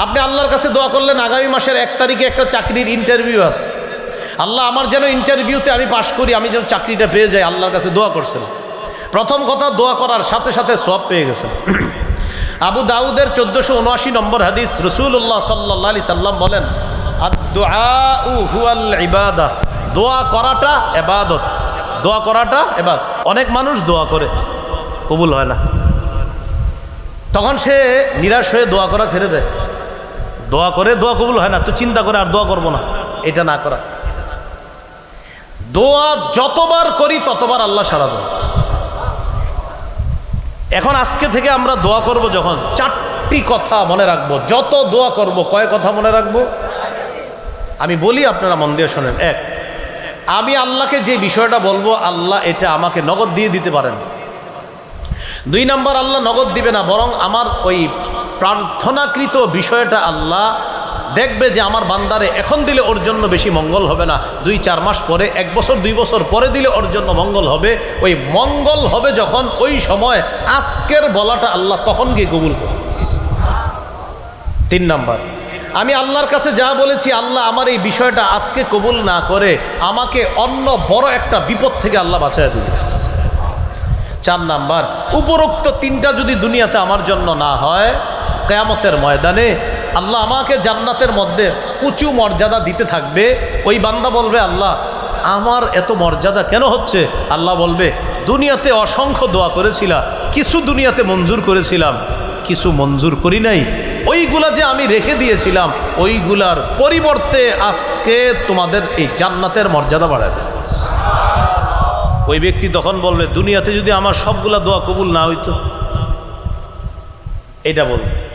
আপনি আল্লাহর কাছে দোয়া করলেন, আগামী মাসের এক তারিখে একটা চাকরির ইন্টারভিউ আছে। আল্লাহ আমার যেন ইন্টারভিউতে আমি পাশ করি, আমি যেন চাকরিটা পেয়ে যাই, আল্লাহর কাছে দোয়া করছেন। প্রথম কথা, দোয়া করার সাথে সাথে সব পেয়ে গেছেন। আবু দাউদের চোদ্দশো উনআশি নম্বর হাদিস রসুল্লাহ সাল্লাহ আলি সাল্লাম বলেন দোয়া করাটা এবাদত। দোয়া করাটা এবার অনেক মানুষ দোয়া করে, কবুল হয় না। তখন সে নিরাশ হয়ে দোয়া করা ছেড়ে দেয়। দোয়া করে, দোয়া কবুল হয় না, তো চিন্তা করে আর দোয়া করব না। এটা না করা। দোয়া যতবার করি, ততবার আল্লাহ সারা এখন আজকে থেকে আমরা দোয়া করব যখন, চারটি কথা মনে রাখব। যত দোয়া করব, কয় কথা মনে রাখব? আমি বলি আপনারা মন দিয়ে শোনেন। এক, আমি আল্লাহকে যে বিষয়টা বলব, আল্লাহ এটা আমাকে নগদ দিয়ে দিতে পারেন। দুই নম্বর, আল্লাহ নগদ দিবে না, বরং আমার ওই প্রার্থনাকৃত বিষয়টা আল্লাহ দেখবে যে আমার বান্দারে এখন দিলে ওর জন্য বেশি মঙ্গল হবে না। দুই, চার মাস পরে, এক বছর, দুই বছর পরে দিলে ওর জন্য মঙ্গল হবে। ওই মঙ্গল হবে যখন ওই সময় আজকের বলাটা আল্লাহ তখন গিয়ে কবুল করবে। তিন নম্বর, আমি আল্লাহর কাছে যা বলেছি আল্লাহ আমার এই বিষয়টা আজকে কবুল না করে আমাকে অন্য বড় একটা বিপদ থেকে আল্লাহ বাঁচায় দিবে। চার নাম্বার, উপরোক্ত তিনটা যদি দুনিয়াতে আমার জন্য না হয় কেয়ামতের ময়দানে আল্লাহ আমাকে জান্নাতের মধ্যে উঁচু মর্যাদা দিতে থাকবে। ওই বান্দা বলবে, আল্লাহ, আমার এত মর্যাদা কেন হচ্ছে? আল্লাহ বলবে, দুনিয়াতে অসংখ্য দোয়া করেছিলাম, কিছু দুনিয়াতে মঞ্জুর করেছিলাম, কিছু মঞ্জুর করি নাই। ওইগুলা যে আমি রেখে দিয়েছিলাম, ওইগুলার পরিবর্তে আজকে তোমাদের এই জান্নাতের মর্যাদা দেবে। ওই ব্যক্তি তখন বলবে, দুনিয়াতে যদি আমার সবগুলা দোয়া কবুল না হইতো? এটা বলবে।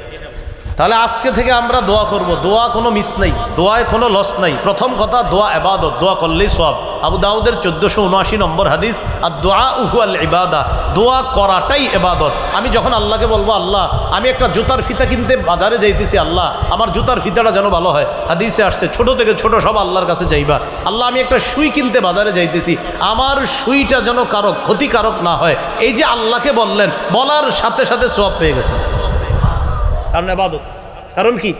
তাহলে আজকে থেকে আমরা দোয়া করব। দোয়া কোনো মিস নাই, দোয়ায় কোনো লস নাই। প্রথম কথা, দোয়া এবাদত দোয়া করলেই সব আবু দাউদের চোদ্দোশো উনআশি নম্বর হাদিস আর দোয়া উহু আল ইবাদা দোয়া করাটাই এবাদত আমি যখন আল্লাহকে বলব, আল্লাহ, আমি একটা জুতার ফিতা কিনতে বাজারে যাইতেছি, আল্লাহ, আমার জুতার ফিতাটা যেন ভালো হয়। হাদিসে আসছে, ছোট থেকে ছোট সব আল্লাহর কাছে যাইবা। আল্লাহ, আমি একটা সুই কিনতে বাজারে যাইতেছি, আমার সুইটা যেন কারক ক্ষতিকারক না হয়। এই যে আল্লাহকে বললেন, বলার সাথে সাথে সব পেয়ে গেছেন। কারণ এবাদত কারণ কি?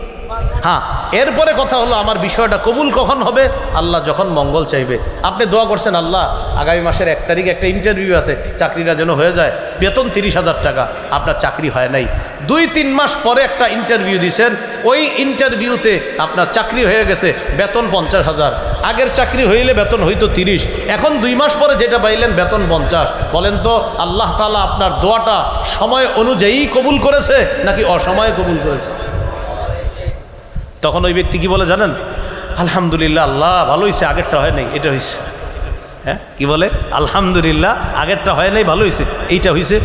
হ্যাঁ এরপরে কথা হলো, আমার বিষয়টা কবুল কখন হবে? আল্লাহ যখন মঙ্গল চাইবে। আপনি দোয়া করছেন, আল্লাহ, আগামী মাসের এক তারিখে একটা ইন্টারভিউ আছে, চাকরিটা যেন হয়ে যায়, বেতন তিরিশ হাজার টাকা, আপনার চাকরি হয় নাই। দুই, তিন মাস পরে একটা ইন্টারভিউ দিয়েছেন ওই ইন্টারভিউতে আপনার চাকরি হয়ে গেছে, বেতন পঞ্চাশ হাজার। আগের চাকরি হইলে বেতন হইতো তিরিশ। এখন দুই মাস পরে যেটা পাইলেন বেতন পঞ্চাশ। বলেন তো, আল্লাহ তালা আপনার দোয়াটা সময় অনুযায়ী কবুল করেছে নাকি অসময়ে কবুল করেছে? তখন ওই ব্যক্তি কি বলে জানেন? আলহামদুলিল্লাহ, আল্লাহ ভালো হয়েছে আগেরটা হয় নাই, এটা হয়েছে হ্যাঁ কি বলে? আলহামদুলিল্লাহ, আগেরটা হয় নাই, ভালো হয়েছে এইটা হয়েছে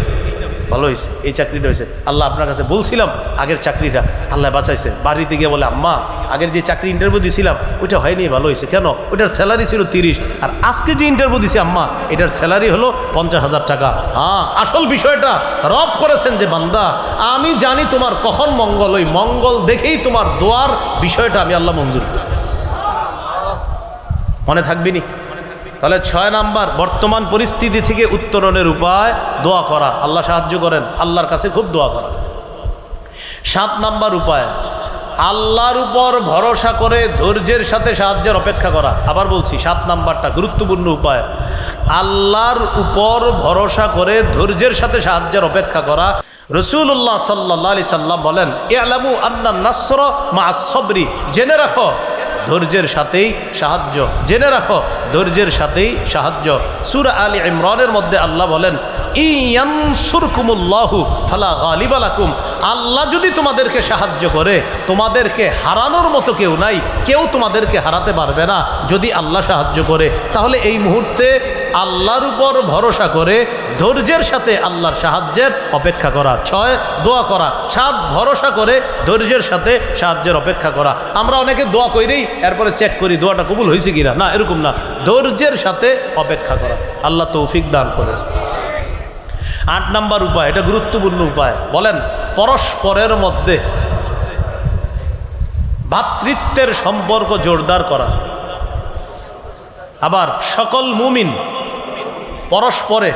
ভালো হয়েছে এই চাকরিটা হয়েছে আল্লাহ আপনার কাছে বলছিলাম, আগের চাকরিটা আল্লাহ বাঁচাইছে। বাড়িতে গিয়ে বলে, আম্মা, আগের যে চাকরি ইন্টারভিউ দিছিলাম, ওইটা হয়নি, ভালো হয়েছে কেন? ওইটার স্যালারি ছিল তিরিশ। আর আজকে যে ইন্টারভিউ দিছি, আম্মা, এটার স্যালারি হলো পঞ্চাশ হাজার টাকা। হ্যাঁ আসল বিষয়টা রব করেছেন যে বান্দা, আমি জানি তোমার কখন মঙ্গল ওই মঙ্গল দেখেই তোমার দোয়ার বিষয়টা আমি আল্লাহ মঞ্জুর করি। মনে থাকবিনি তাহলে ছয় নাম্বার, বর্তমান পরিস্থিতি থেকে উত্তরণের উপায় দোয়া করা। আল্লাহ সাহায্য করেন, আল্লাহর কাছে খুব দোয়া করা। সাত নাম্বার উপায়, আল্লাহর উপর ভরসা করে ধৈর্যের সাথে সাহায্যের অপেক্ষা করা। আবার বলছি, সাত নাম্বারটা গুরুত্বপূর্ণ উপায়, আল্লাহর উপর ভরসা করে ধৈর্যের সাথে সাহায্যের অপেক্ষা করা। রসুল্লাহ সাল্লাহ আলি সাল্লাম বলেন এ আলামু আন্না নাসর মা সবরি জেনে রাখো ধৈর্যের সাথেই সাহায্য। জেনে রাখো, ধৈর্যের সাথেই সাহায্য। সুর আলী ইমরানের মধ্যে আল্লাহ বলেন আল্লাহ যদি তোমাদেরকে সাহায্য করে, তোমাদেরকে হারানোর মতো কেউ নাই, কেউ তোমাদেরকে হারাতে পারবে না। যদি আল্লাহ সাহায্য করে, তাহলে এই মুহূর্তে আল্লাহর উপর ভরসা করে ধৈর্যের সাথে আল্লাহর সাহায্যের অপেক্ষা করা। ছয়, দোয়া করা। সাত, ভরসা করে ধৈর্যের সাথে সাহায্যের অপেক্ষা করা। আমরা অনেকে দোয়া করেই এরপরে চেক করি, দোয়াটা কবুল হয়েছে কিনা? না, এরকম না। ধৈর্যের সাথে অপেক্ষা করা। আল্লাহ তৌফিক দান করে। আট নাম্বার উপায়, এটা গুরুত্বপূর্ণ উপায়। বলেন, পরস্পরের মধ্যে ভাতৃত্বের সম্পর্ক জোরদার করা। আবার, সকল মুমিন পরস্পরে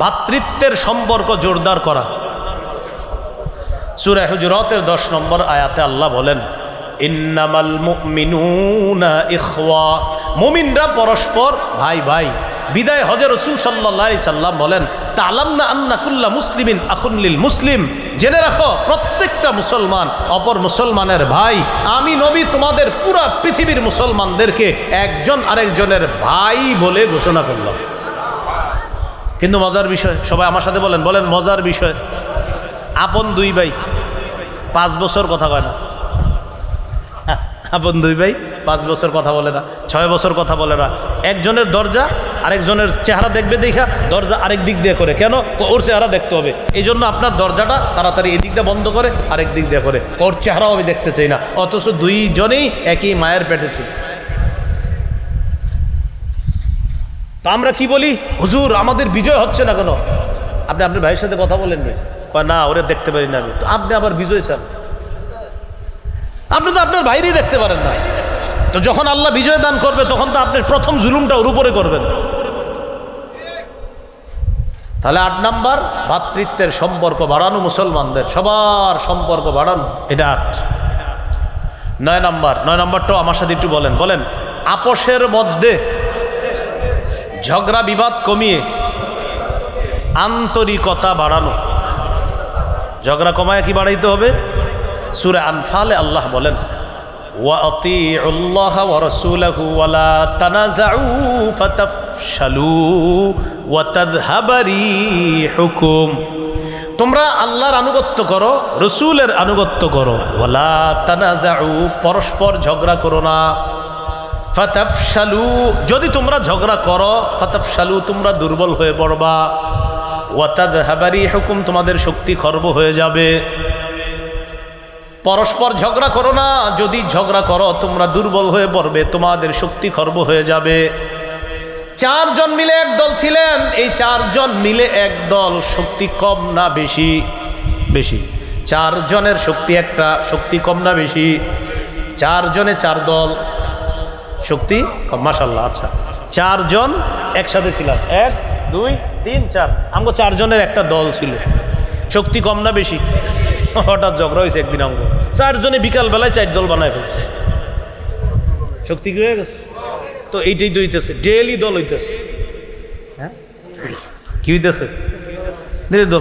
ভাতৃত্বের সম্পর্ক জোরদার করা। সুরে হুজরতের দশ নম্বর আয়াতে আল্লাহ বলেন, ইন্নামাল ইখওয়া। মুমিনরা পরস্পর, ভাই ভাই, বিদায় হজর রসুল সাল্লাহ সাল্লাম বলেন তা আলাম না আন্না কুল্লা মুসলিমিন আকুল্লিল মুসলিম। জেনে রাখো, প্রত্যেকটা মুসলমান অপর মুসলমানের ভাই। আমি নবী তোমাদের পুরা পৃথিবীর মুসলমানদেরকে একজন আরেকজনের ভাই বলে ঘোষণা করলাম। কিন্তু মজার বিষয়, সবাই আমার সাথে বলেন বলেন মজার বিষয়। আপন দুই ভাই, পাঁচ বছর কথা কয় না। আপন দুই ভাই, পাঁচ বছর কথা বলে না, ছয় বছর কথা বলে না। একজনের দরজা, আরেকজনের চেহারা দেখবে দেখা, দরজা আরেক দিক দিয়ে করে। কেন? ওর চেহারা দেখতে হবে। এই জন্য আপনার দরজাটা তাড়াতাড়ি এই দিক দিয়ে বন্ধ করে, আরেক দিক দিয়ে করে। ওর চেহারাও আমি দেখতে চাই না। অথচ দুইজনেই একই মায়ের পেটে ছিল। তো আমরা কি বলি? হুজুর, আমাদের বিজয় হচ্ছে না কেন? আপনি আপনার ভাইয়ের সাথে কথা বলেন কয়, না, ওরে দেখতে পারি না আমি। তো আপনি আবার বিজয় চান? আপনি তো আপনার বাইরেই দেখতে পারেন না। তো যখন আল্লাহ বিজয় দান করবে, তখন তো আপনি প্রথম জুলুমটা ওর উপরে করবেন। তাহলে আট নাম্বার, ভাতৃত্বের সম্পর্ক বাড়ানো মুসলমানদের। সবার সম্পর্ক বাড়ানো, এটা আট। নয় নাম্বার, নয় নাম্বারটাও আমার সাথে একটু বলেন বলেন, আপোষের মধ্যে ঝগড়া বিবাদ কমিয়ে আন্তরিকতা বাড়ানো। ঝগড়া কমায় কি বাড়াইতে হবে? সুরে আনফালে আল্লাহ বলেন তোমরা আল্লাহর আনুগত্য করো, রসুলের আনুগত্য করো। পরস্পর ঝগড়া করো না। ফাতাফশালু, যদি তোমরা ঝগড়া করো, ফাতাফশালু, তোমরা দুর্বল হয়ে পড়বা। ওয়াতাদ হাবারি হুকুম তোমাদের শক্তি খর্ব হয়ে যাবে। পরস্পর ঝগড়া করো না, যদি ঝগড়া করো, তোমরা দুর্বল হয়ে পড়বে, তোমাদের শক্তি খর্ব হয়ে যাবে। চারজন মিলে এক দল ছিলেন, এই চারজন মিলে এক দল শক্তি কম না বেশি? বেশি। চারজনের শক্তি একটা, শক্তি কম না বেশি? চারজনে চার দল। শক্তি? মাসাল্লাহ আচ্ছা। চারজন একসাথে ছিলাম। এক, দুই, তিন, চার। আমগো চারজনের একটা দল ছিল। শক্তি কম না বেশি? হঠাৎ ঝগড়া হয়েছে একদিন অঙ্গ চারজনে বিকালবেলায় চার দল বানায় ফেলছে। শক্তি কি হয়ে গেছে? তো এইটাই তো হইতেছে। ডেলি দল হইতেছে। হ্যাঁ? কি হইতেছে? দল।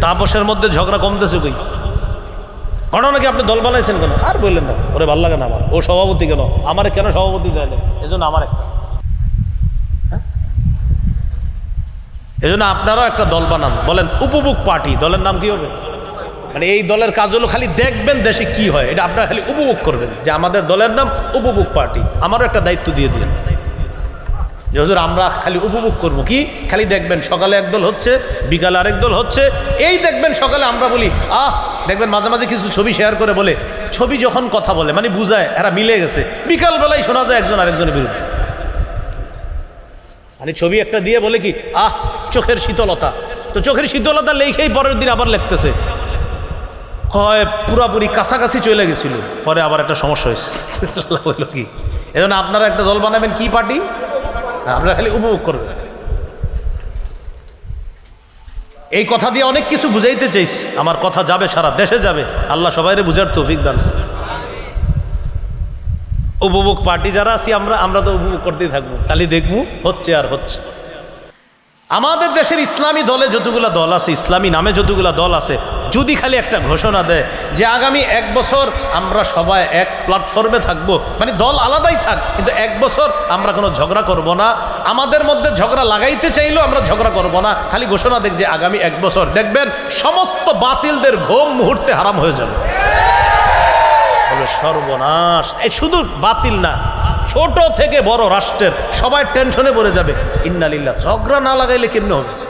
তাপসের মধ্যে ঝগড়া কমতেছে কই? ঘটনা কি আপনি দল বানাইছেন কেন? আর বললেন না। ওরে ভালো লাগে না আমার। ও সভাপতি কেন? আমার কেন সভাপতি দেয় না এজন্য আমার একটা। এজন্য আপনারাও একটা দল বানান। বলেন, উপভোগ পার্টি। দলের নাম কি হবে? মানে এই দলের কাজ হলো খালি দেখবেন দেশে কি হয়। এটা আপনারা খালি উপভোগ করবেন। যে আমাদের দলের নাম উপভোগ পার্টি। আমারও একটা দায়িত্ব দিয়ে দিন। যে হুজুর, আমরা খালি উপভোগ করব কি? খালি দেখবেন সকালে একদল হচ্ছে, বিকালে আরেক দল হচ্ছে। এই দেখবেন সকালে আমরা বলি, আহ! দেখবেন মাঝে মাঝে কিছু ছবি শেয়ার করে বলে। ছবি যখন কথা বলে মানে বুঝায়, এরা মিলে গেছে। বিকালবেলায় শোনা যায় একজন আরেকজনের বিরুদ্ধে। মানে ছবি একটা দিয়ে বলে কি, আহ, চোখের শীতলতা। তো চোখের শীতলতা লেখেই পরের দিন আবার লিখতেছে। হয় পুরাপুরি কাছাকাছি চলে গেছিল। পরে আবার একটা সমস্যা হয়েছে। হইল কি? এজন্য আপনারা একটা দল বানাবেন কি পার্টি? আপনারা খালি উপভোগ করবেন এই কথা দিয়ে অনেক কিছু বুঝাইতে চাইছি। আমার কথা যাবে, সারা দেশে যাবে। আল্লাহ সবাইরে বুঝার তৌফিক দান উপভোগ পার্টি যারা আছি, আমরা আমরা তো উপভোগ করতেই থাকব। তাহলে দেখব হচ্ছে আর হচ্ছে। আমাদের দেশের ইসলামী দলে যতগুলো দল আছে, ইসলামী নামে যতগুলো দল আছে যদি খালি একটা ঘোষণা দেয় যে আগামী এক বছর আমরা সবাই এক প্ল্যাটফর্মে থাকব মানে দল আলাদাই থাক, কিন্তু এক বছর আমরা কোনো ঝগড়া করব না। আমাদের মধ্যে ঝগড়া লাগাইতে চাইলেও আমরা ঝগড়া করব না। খালি ঘোষণা দেখ যে আগামী এক বছর। দেখবেন সমস্ত বাতিলদের ঘোম মুহূর্তে হারাম হয়ে যাবে। সর্বনাশ। এই শুধু বাতিল না, ছোট থেকে বড় রাষ্ট্রের সবাই টেনশনে পড়ে যাবে। ইন্নালিল্লাহ, ঝগড়া না লাগাইলে কেমনে হবে?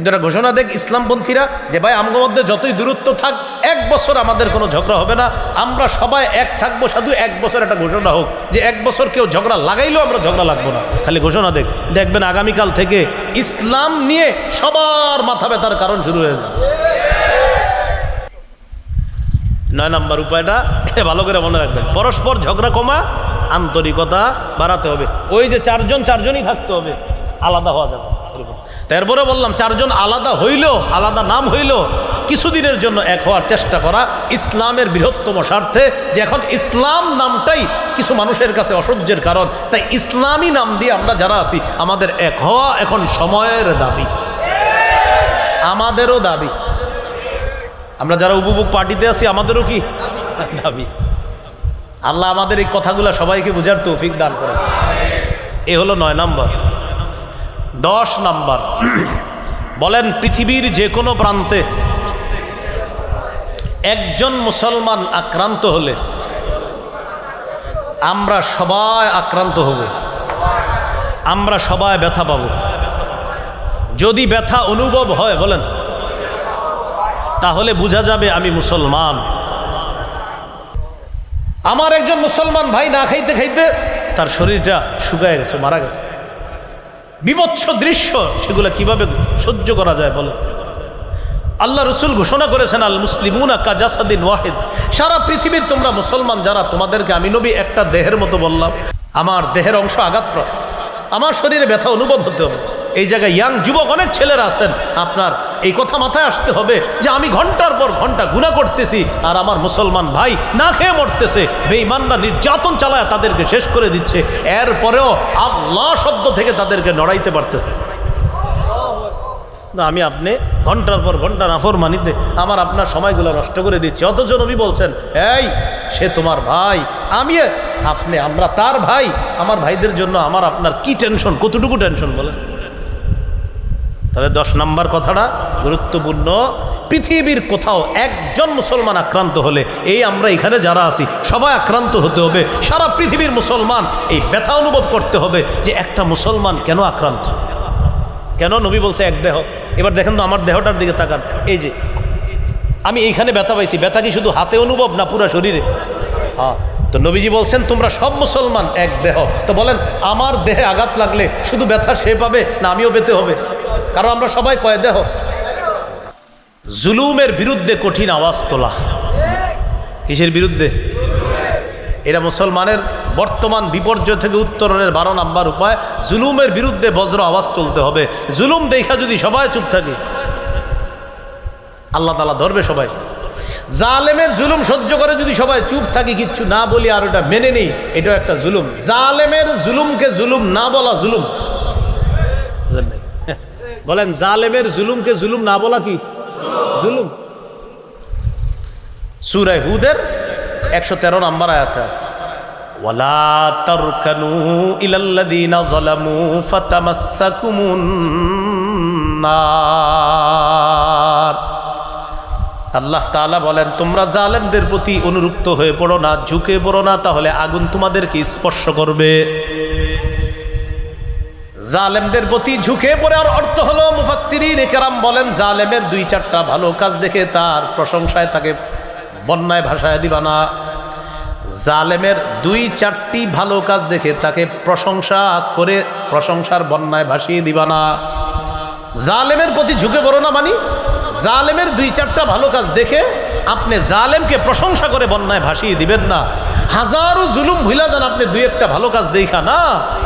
কিন্তু এটা ঘোষণা দেখ ইসলামপন্থীরা যে ভাই আমার মধ্যে যতই দূরত্ব থাক, এক বছর আমাদের কোনো ঝগড়া হবে না। আমরা সবাই এক থাকব, শুধু এক বছর একটা ঘোষণা হোক। যে এক বছর কেউ ঝগড়া লাগাইলেও আমরা ঝগড়া লাগবো না। খালি ঘোষণা দেখ। দেখবেন আগামীকাল থেকে ইসলাম নিয়ে সবার মাথা ব্যথার কারণ শুরু হয়ে যাবে। নয় নাম্বার উপায়টা ভালো করে মনে রাখবেন। পরস্পর ঝগড়া কমা, আন্তরিকতা বাড়াতে হবে। ওই যে চারজন, চারজনই থাকতে হবে। আলাদা হওয়া যাবে তারপরে বললাম, চারজন আলাদা হইল, আলাদা নাম হইল, কিছুদিনের জন্য এক হওয়ার চেষ্টা করা ইসলামের বৃহত্তম স্বার্থে, যে এখন ইসলাম নামটাই কিছু মানুষের কাছে অসহ্যের কারণ। তাই ইসলামী নাম দিয়ে আমরা যারা আছি, আমাদের এক হওয়া এখন সময়ের দাবি। আমাদেরও দাবি। আমরা যারা উপভোগ পার্টিতে আছি, আমাদেরও কি দাবি? আল্লাহ আমাদের এই কথাগুলো সবাইকে বুঝার তৌফিক দান করে এ হলো নয় নম্বর। দশ নম্বর। বলেন পৃথিবীর যে কোনো প্রান্তে একজন মুসলমান আক্রান্ত হলে আমরা সবাই আক্রান্ত হব। আমরা সবাই ব্যথা পাব। যদি ব্যথা অনুভব হয়, বলেন, তাহলে বোঝা যাবে আমি মুসলমান। আমার একজন মুসলমান ভাই না খাইতে খাইতে তার শরীরটা শুকায় গেছে, মারা গেছে। বিভৎস দৃশ্য, সেগুলো কীভাবে সহ্য করা যায় বলে? আল্লাহ রসুল ঘোষণা করেছেন, আল মুসলিমুনা কাজাসাদিন ওয়াহিদ। সারা পৃথিবীর তোমরা মুসলমান যারা, তোমাদেরকে আমি নবী একটা দেহের মতো বললাম। আমার দেহের অংশ আঘাতপ্রাপ্ত। আমার শরীরে ব্যথা অনুভব হতে হবে। এই জায়গায় ইয়াং যুবক, অনেক ছেলেরা আছেন। আপনার এই কথা মাথায় আসতে হবে যে আমি ঘণ্টার পর ঘণ্টা গুণা করতেছি আর আমার মুসলমান ভাই না খেয়ে মরতেছে। বেঈমানরা নির্যাতন চালায় তাদেরকে শেষ করে দিচ্ছে। এরপরেও আল্লাহ শব্দ থেকে তাদেরকে নড়াইতে পারতেছে। না, আমি আপনি ঘণ্টার পর ঘণ্টা নাফর মানিতে আমার আপনার সময়গুলো নষ্ট করে দিচ্ছি। অথচ নবী বলছেন, এই, সে তোমার ভাই। আমি আপনি, আমরা তার ভাই। আমার ভাইদের জন্য আমার আপনার কি টেনশন কতটুকু টেনশন বলেন? তাহলে দশ নম্বর কথাটা গুরুত্বপূর্ণ। পৃথিবীর কোথাও একজন মুসলমান আক্রান্ত হলে এই আমরা এখানে যারা আছি, সবাই আক্রান্ত হতে হবে। সারা পৃথিবীর মুসলমান এই ব্যথা অনুভব করতে হবে যে একটা মুসলমান কেন আক্রান্ত? কেন? নবী বলছে এক দেহ। এবার দেখেন তো আমার দেহটার দিকে তাকান। এই যে, আমি এইখানে ব্যথা পাইছি। ব্যথা কি শুধু হাতে অনুভব না পুরো শরীরে? হ্যাঁ। তো নবীজি বলছেন, তোমরা সব মুসলমান এক দেহ। তো বলেন, আমার দেহে আঘাত লাগলে শুধু ব্যথা সে পাবে না আমিও পেতে হবে? কারণ আমরা সবাই কয়, দেহ। জুলুমের বিরুদ্ধে কঠিন আওয়াজ তোলা। কিসের বিরুদ্ধে? এরা মুসলমানের বর্তমান বিপর্যয় থেকে উত্তরণের বারো নাম্বার উপায়। জুলুমের বিরুদ্ধে বজ্র আওয়াজ তুলতে হবে। জুলুম দেখা যদি সবাই চুপ থাকে, আল্লাহ তালা ধরবে সবাই। জালেমের জুলুম সহ্য করে যদি সবাই চুপ থাকি, কিচ্ছু না বলি আর ওটা মেনে নেই, এটাও একটা জুলুম। জালেমের জুলুমকে জুলুম না বলা জুলুম? বলেন, জালেমের জুলুমকে জুলুম না বলা কি? জুলুম। সুরায় হুদের একশো তেরো নাম্বার আয়াতে আছে। যালামু ফাতামাসসাকুমুন নার। আল্লাহ তাআলা বলেন, তোমরা জালেমদের প্রতি অনুরুক্ত হয়ে পড়ো না, ঝুঁকে পড়ো না, তাহলে আগুন তোমাদেরকে স্পর্শ করবে। জালেমদের প্রতি ঝুঁকে পড়ে আর অর্থ হলো, মুফাসসিরিন কেরাম বলেন, জালেমের দুই চারটা ভালো কাজ দেখে তার প্রশংসায় তাকে বন্যায় ভাষায় দিবা না। জালেমের দুই চারটি ভালো কাজ দেখে তাকে প্রশংসা করে প্রশংসার বন্যায় ভাসিয়ে দিবা না। জালেমের প্রতি ঝুঁকে পড়ো না মানি, জালেমের দুই চারটা ভালো কাজ দেখে আপনি জালেমকে প্রশংসা করে বন্যায় ভাসিয়ে দিবেন না। হাজারো জুলুম ভুলা যান আপনি দুই একটা ভালো কাজ দেখা না।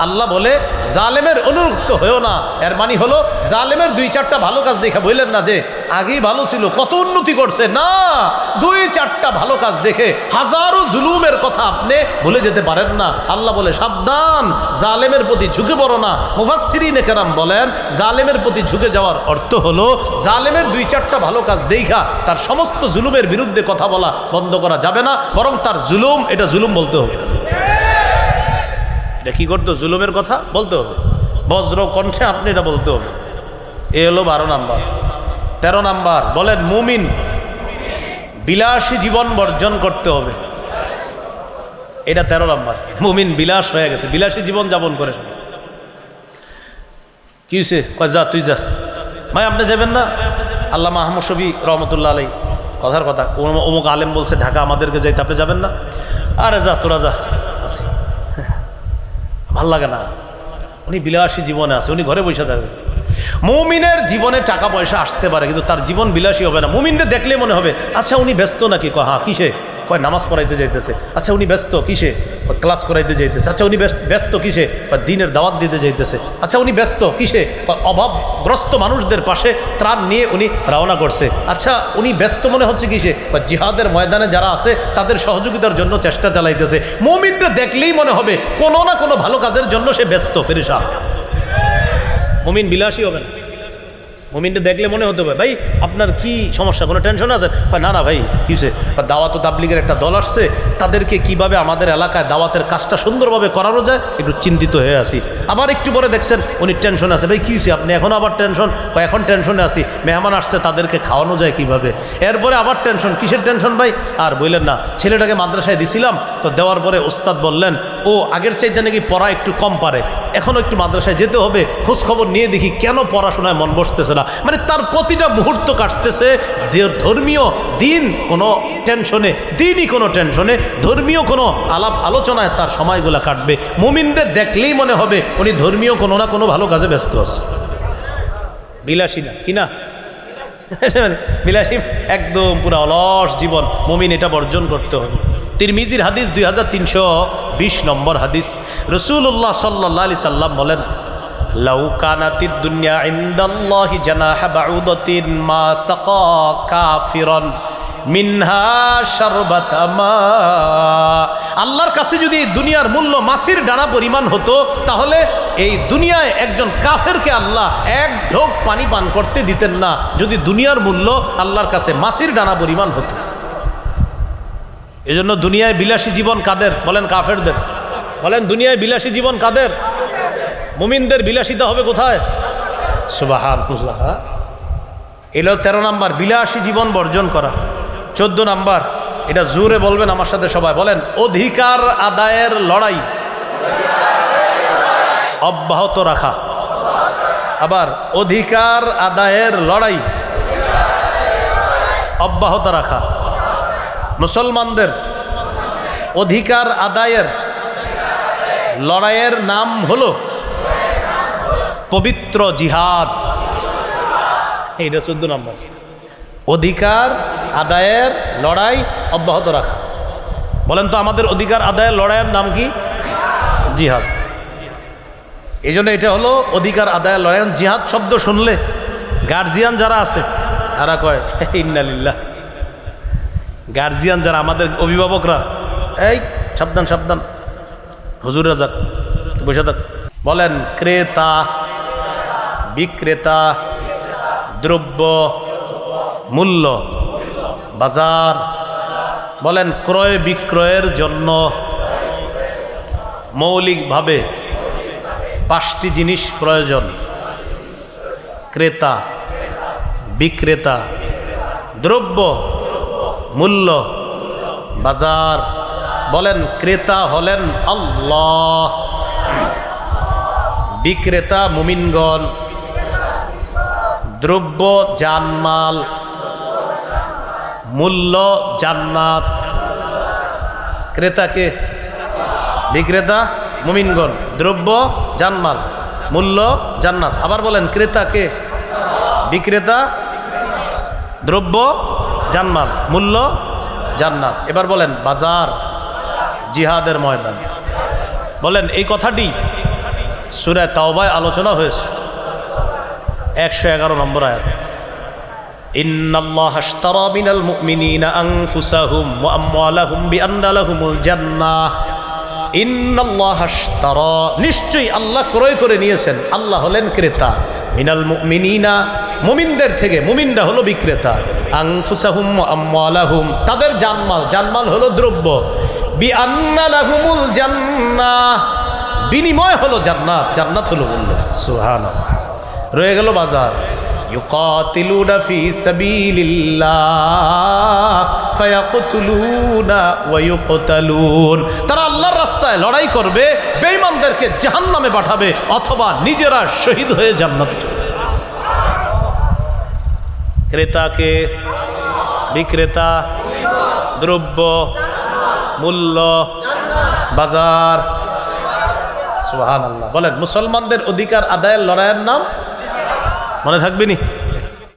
আল্লাহ বলে, জালেমের অনুরুক্ত হয়েও না। এর মানে হলো, জালেমের দুই চারটা ভালো কাজ দেখা বললেন না যে আগেই ভালো ছিল, কত উন্নতি করছে। না, দুই চারটা ভালো কাজ দেখে হাজারো জুলুমের কথা আপনি ভুলে যেতে পারেন না। আল্লাহ বলে, সাবধান, জালেমের প্রতি ঝুঁকে পড়ো না। মুফাসসিরিন কেরাম বলেন, জালেমের প্রতি ঝুঁকে যাওয়ার অর্থ হলো, জালেমের দুই চারটা ভালো কাজ দেখা, তার সমস্ত জুলুমের বিরুদ্ধে কথা বলা বন্ধ করা যাবে না, বরং তার জুলুম, এটা জুলুম বলতে হবে। এটা কি করতো? জুলুমের কথা বলতে হবে। বজ্র কণ্ঠে আপনি এটা বলতে হবে। এ হলো বারো নাম্বার। তেরো নাম্বার, বলেন, মুমিন, বিলাসী জীবন বর্জন করতে হবে। এটা তেরো নাম্বার। মুমিন বিলাস হয়ে গেছে, বিলাসী জীবন যাপন করে কি হয়েছে যা, তুই যা। ভাই, আপনি যাবেন না? আল্লাহ মাহমুদ শফি রহমতুল্লাহ আলাই কথার কথা। অমুক- আলেম বলছে, ঢাকা আমাদেরকে যাইতে, আপনি যাবেন না? আরে যা, তোরা যা। ভালো লাগে না। উনি বিলাসী জীবনে আছে, উনি ঘরে বসে থাকবে। মুমিনের জীবনে টাকা পয়সা আসতে পারে, কিন্তু তার জীবন বিলাসী হবে না। মুমিনদের দেখলে মনে হবে আচ্ছা উনি ব্যস্ত নাকি? কয় হ্যাঁ কিসে? কয়, নামাজ পড়াইতে যাইতেছে। আচ্ছা উনি ব্যস্ত, কিসে? ক্লাস করাইতে যাইতেছে। আচ্ছা উনি ব্যস্ত- কিসে? কয়, দিনের দাওয়াত দিতে যাইতেছে। আচ্ছা উনি ব্যস্ত কিসে? অভাবগ্রস্ত মানুষদের পাশে ত্রাণ নিয়ে উনি রওনা করছে। আচ্ছা উনি ব্যস্ত মনে হচ্ছে কিসে? কয়, জিহাদের ময়দানে যারা আছে, তাদের সহযোগিতার জন্য চেষ্টা চালাইতেছে। মমিনটা দেখলেই মনে হবে, কোনো না কোনো ভালো কাজের জন্য সে ব্যস্ত, পেরেশান। মমিন বিলাসী হবে না মমিনটা দেখলে মনে হতে পারে, ভাই, আপনার কি সমস্যা? কোনো টেনশন আছে? না না, ভাই কিসে দাওয়াত তাবলিগের একটা দল আসছে, তাদেরকে কীভাবে আমাদের এলাকায় দাওয়াতের কাজটা সুন্দরভাবে করানো যায়? একটু চিন্তিত হয়ে আছি। আবার একটু পরে দেখছেন উনি টেনশন আছে, ভাই, কী হয়েছে? আপনি এখন আবার টেনশন এখন টেনশনে আছি। মেহমান আসছে, তাদেরকে খাওয়ানো যায় কীভাবে? এরপরে আবার টেনশন কিসের টেনশন ভাই? আর বললেন না, ছেলেটাকে মাদ্রাসায় দিছিলাম, তো দেওয়ার পরে ওস্তাদ বললেন, ও আগের চাইতে নাকি পড়া একটু কম পারে। এখনও একটু মাদ্রাসায় যেতে হবে খোঁজ খবর নিয়ে দেখি কেন পড়াশোনায় মন বসতেছে না। মানে তার প্রতিটা মুহূর্ত কাটতেছে। ধর্মীয় দিন কোনো টেনশনে, দিনই কোনো টেনশনে, ধর্মীয় কোনো আলাপ আলোচনায় তার সময়গুলো কাটবে। মুমিনদের দেখলেই মনে হবে উনি ধর্মীয় কোনো না কোনো ভালো কাজে ব্যস্ত আছে। বিলাসী না, কি না? বিলাসী, একদম পুরো অলস জীবন মুমিন এটা বর্জন করতে হবে। তিরমিজির হাদিস দুই হাজার তিনশো বিশ নম্বর হাদিস। রসুল্লাহ সাল্লাহ আলি সাল্লাম বলেন দুনিয়া মিনহা আল্লাহর কাছে যদি দুনিয়ার মূল্য মাসির ডানা পরিমাণ হতো, তাহলে এই দুনিয়ায় একজন কাফেরকে আল্লাহ এক ঢোক পানি পান করতে দিতেন না। যদি দুনিয়ার মূল্য আল্লাহর কাছে মাসির ডানা পরিমাণ হতো। এজন্য দুনিয়ায় বিলাসী জীবন কাদের? বলেন কাফেরদের। বলেন, দুনিয়ায় বিলাসী জীবন কাদের? মুমিনদের বিলাসিতা হবে কোথায়? সুবাহান এলো তেরো নাম্বার, বিলাসী জীবন বর্জন করা। চোদ্দ নাম্বার, এটা জোরে বলবেন আমার সাথে সবাই। বলেন, অধিকার আদায়ের লড়াই। অব্যাহত রাখা। আবার, অধিকার আদায়ের লড়াই। অব্যাহত রাখা। মুসলমানদের অধিকার আদায়ের লড়াইয়ের নাম হলো পবিত্র জিহাদ। এইটা চোদ্দ নম্বর। অধিকার আদায়ের লড়াই অব্যাহত রাখা। বলেন তো আমাদের অধিকার আদায়ের লড়াইয়ের নাম কি? জিহাদ। এই জন্য এটা হলো অধিকার আদায়ের লড়াই। জিহাদ শব্দ শুনলে গার্জিয়ান যারা আছে তারা কয় ইন্নালিল্লাহ। গার্জিয়ান যারা, আমাদের অভিভাবকরা। এই, সাবধান সাবধান। হুজুর রাজাক, বসে থাক। বলেন, ক্রেতা, বিক্রেতা, দ্রব্য, মূল্য, বাজার। বলেন, ক্রয় বিক্রয়ের জন্য মৌলিকভাবে পাঁচটি জিনিস প্রয়োজন। ক্রেতা, বিক্রেতা, দ্রব্য মূল্য। বাজার। বলেন, ক্রেতা হলেন আল্লাহ। বিক্রেতা মুমিনগণ। দ্রব্য জানমাল। মূল্য জান্নাত। ক্রেতাকে? বিক্রেতা মুমিনগণ। দ্রব্য জানমাল। মূল্য জান্নাত। আবার বলেন, ক্রেতাকে? বিক্রেতা দ্রব্য জানমাল মূল্য জান্নাত এবার বলেন বাজার জিহাদের ময়দান বলেন এই কথাটি সুরায় তাওবায় আলোচনা হয়েছে একশো এগারো নম্বর আয়াত إن الله اشترى من المؤمنين أنفسهم وأموالهم بأن لهم الجنة إن الله اشترى নিশ্চয়ই আল্লাহ ক্রয় করে নিয়েছেন আল্লাহ হলেন ক্রেতা মিনাল মুমিনিনা মুমিনদের থেকে মুমিনরা হলো বিক্রেতা আনফুসাহুম ওয়া আমওয়ালাহুম তাদের জানমাল জানমাল হলো দ্রব্য বি আন্না লাহুমুল জান্নাহ বিনিময় হলো জান্নাত জান্নাত হলো মূল্য সুবহানাল্লাহ রয়ে গেল বাজার يقاتلون في سبيل الله فيقتلون ويقتلون তারা আল্লাহর রাস্তায় লড়াই করবে বেঈমানদেরকে জাহান্নামে পাঠাবে অথবা নিজেরা শহীদ হয়ে জান্নাতে চলে যাবে ক্রেতাকে বিক্রেতা দ্রব্য মূল্য বাজার। বলেন মুসলমানদের অধিকার আদায়ের লড়াইয়ের নাম মনে থাকবে নি?